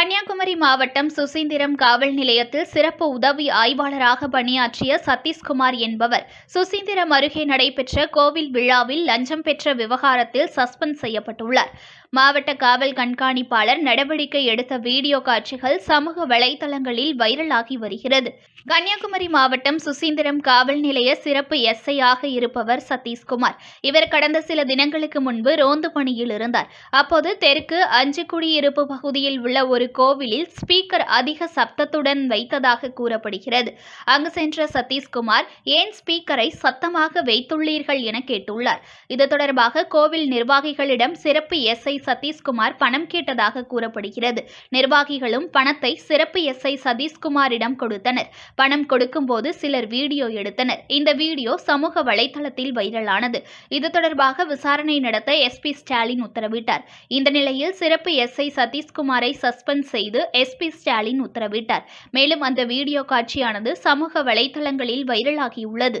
Kanniyakumari மாவட்டம் சுசீந்திரம் காவல் நிலையத்தில் சிறப்பு உதவி ஆய்வாளராக பணியாற்றிய சதீஷ்குமார் என்பவர் சுசீந்திரம் அருகே நடைபெற்ற கோவில் விழாவில் லஞ்சம் பெற்ற விவகாரத்தில் சஸ்பெண்ட் செய்யப்பட்டுள்ளார். மாவட்ட காவல் கண்காணிப்பாளர் நடவடிக்கை எடுத்த வீடியோ காட்சிகள் சமூக வலைதளங்களில் வைரலாகி வருகிறது. கன்னியாகுமரி மாவட்டம் சுசீந்திரம் காவல் நிலைய சிறப்பு எஸ்ஐ ஆக இருப்பவர் சதீஷ்குமார். இவர் கடந்த சில தினங்களுக்கு முன்பு ரோந்து பணியில் இருந்தார். அப்போது தெற்கு அஞ்சு குடியிருப்பு பகுதியில் உள்ள ஒரு கோவிலில் ஸ்பீக்கர் அதிக சப்தத்துடன் வைத்ததாக கூறப்படுகிறது. அங்கு சென்ற சதீஷ்குமார் ஏன் ஸ்பீக்கரை சத்தமாக வைத்துள்ளீர்கள் என கேட்டுள்ளார். இது தொடர்பாக கோவில் நிர்வாகிகளிடம் சிறப்பு எஸ்ஐ சதீஷ்குமார் பணம் கேட்டதாக கூறப்படுகிறது. நிர்வாகிகளும் பணத்தை சிறப்பு எஸ்ஐ சதீஷ்குமாரிடம் கொடுத்தனர். பணம் கொடுக்கும்போது சிலர் வீடியோ எடுத்தனர். இந்த வீடியோ சமூக வலைதளத்தில் வைரலானது. இது தொடர்பாக விசாரணை நடத்த எஸ்பி ஸ்டாலின் உத்தரவிட்டார். இந்த நிலையில் சிறப்பு எஸ்ஐ சதீஷ்குமாரை சஸ்பெண்ட் செய்து எஸ்பி ஸ்டாலின் உத்தரவிட்டார். மேலும் அந்த வீடியோ காட்சியானது சமூக வலைதளங்களில் வைரலாகியுள்ளது.